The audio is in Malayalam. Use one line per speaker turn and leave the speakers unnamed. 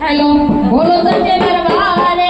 હેલો बोलो संजय દરબારે